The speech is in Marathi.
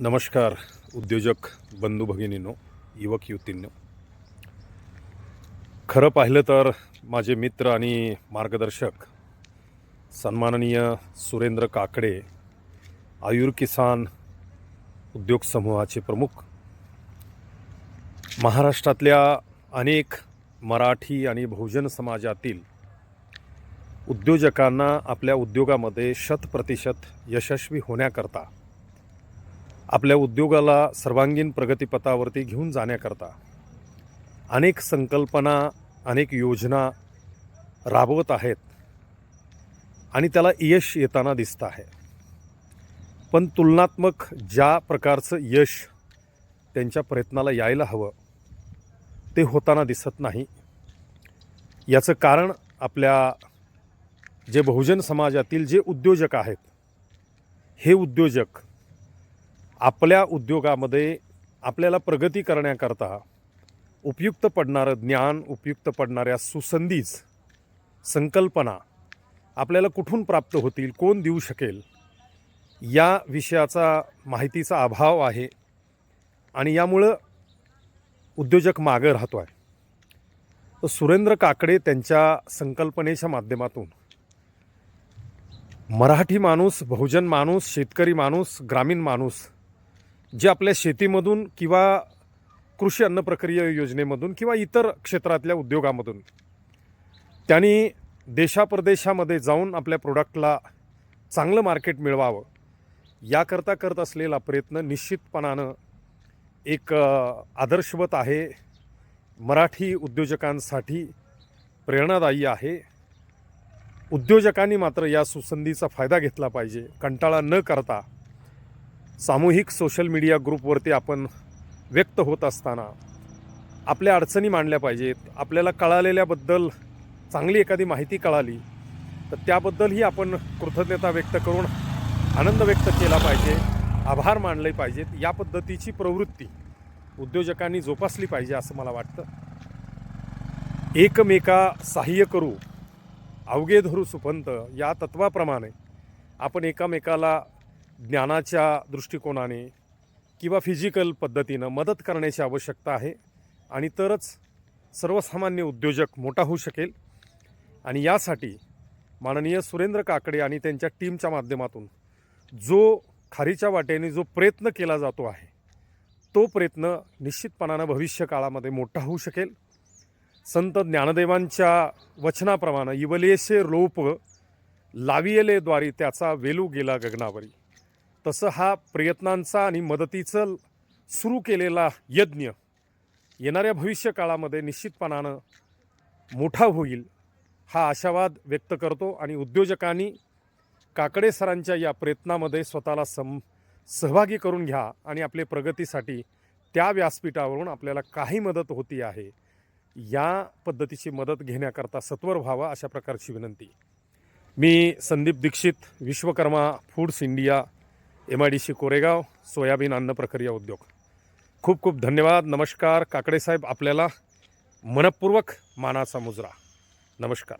नमस्कार उद्योजक बंधू भगिनींनो युवक युवतींनो. खरं पाहिलं तर माझे मित्र आणि मार्गदर्शक सन्माननीय सुरेंद्र काकडे आयुर किसान उद्योग समूहाचे प्रमुख महाराष्ट्रातल्या अनेक मराठी आणि बहुजन समाजातील उद्योजकांना आपल्या उद्योगामध्ये शतप्रतिशत यशस्वी होण्याकरता आपल्या उद्योगाला सर्वांगीण प्रगतीपथावरती घेऊन जाण्याकरता अनेक संकल्पना अनेक योजना राबवत आहेत आणि त्याला यश येताना दिसतं आहे. पण तुलनात्मक ज्या प्रकारचं यश त्यांच्या प्रयत्नाला यायला हवं ते होताना दिसत नाही. याचं कारण आपल्या जे बहुजन समाजातील जे उद्योजक आहेत हे उद्योजक आपल्या उद्योगामध्ये आपल्याला प्रगती करण्याकरता उपयुक्त पडणारं ज्ञान उपयुक्त पडणाऱ्या सुसंधीज संकल्पना आपल्याला कुठून प्राप्त होतील कोण देऊ शकेल या विषयाचा माहितीचा अभाव आहे आणि यामुळं उद्योजक मागं राहतो आहे. तर सुरेंद्र काकडे त्यांच्या संकल्पनेच्या माध्यमातून मराठी माणूस बहुजन माणूस शेतकरी माणूस ग्रामीण माणूस जे आपल्या शेतीमधून किंवा कृषी अन्न प्रक्रिया योजनेमधून किंवा इतर क्षेत्रातल्या उद्योगामधून त्यांनी देशाप्रदेशामध्ये जाऊन आपल्या प्रोडक्टला चांगलं मार्केट मिळवावं याकरता करत असलेला प्रयत्न निश्चितपणानं एक आदर्शवत आहे. मराठी उद्योजकांसाठी प्रेरणादायी आहे. उद्योजकांनी मात्र या सुसंधीचा फायदा घेतला पाहिजे. कंटाळा न करता सामूहिक सोशल मीडिया ग्रुपवरती आपण व्यक्त होत असताना आपल्या अडचणी मांडल्या पाहिजेत. आपल्याला कळालेल्याबद्दल चांगली एखादी माहिती कळाली तर त्याबद्दलही आपण कृतज्ञता व्यक्त करून आनंद व्यक्त केला पाहिजे आभार मानले पाहिजेत. या पद्धतीची प्रवृत्ती उद्योजकांनी जोपासली पाहिजे असं मला वाटतं. एकमेका सहाय्य करू अवघे धरू सुपंत या तत्वाप्रमाणे आपण एकामेकाला ज्ञानाच्या दृष्टिकोनाने किंवा फिजिकल पद्धतीनं मदत करण्याची आवश्यकता आहे. आणि तरच सर्वसामान्य उद्योजक मोठा होऊ शकेल. आणि यासाठी माननीय सुरेंद्र काकडे आणि त्यांच्या टीमच्या माध्यमातून जो खारीच्या वाटेने जो प्रयत्न केला जातो आहे तो प्रयत्न निश्चितपणानं भविष्य काळामध्ये मोठा होऊ शकेल. संत ज्ञानदेवांच्या वचनाप्रमाणे इवलेसे रोप लावियलेद्वारे त्याचा वेलू गेला गगनावरी. तसं हा प्रयत्नांचा आणि मदतीचं सुरू केलेला यज्ञ येणाऱ्या भविष्य काळामध्ये निश्चितपणानं मोठा होईल हा आशावाद व्यक्त करतो आणि उद्योजकांनी काकडे सरांच्या या प्रयत्नामध्ये स्वतःला सम सहभागी करून घ्या आणि आपले प्रगतीसाठी त्या व्यासपीठावरून आपल्याला काही मदत होती आहे या पद्धतीची मदत घेण्याकरता सत्वर व्हावा अशा प्रकारची विनंती. मी Sandeep Dixit Vishwakarma foods India M I D C Koregaon soybean अन्न प्रक्रिया उद्योग. खूप खूप धन्यवाद. नमस्कार. काकडे साहेब आपल्याला मनपूर्वक मानाचा मुजरा. नमस्कार.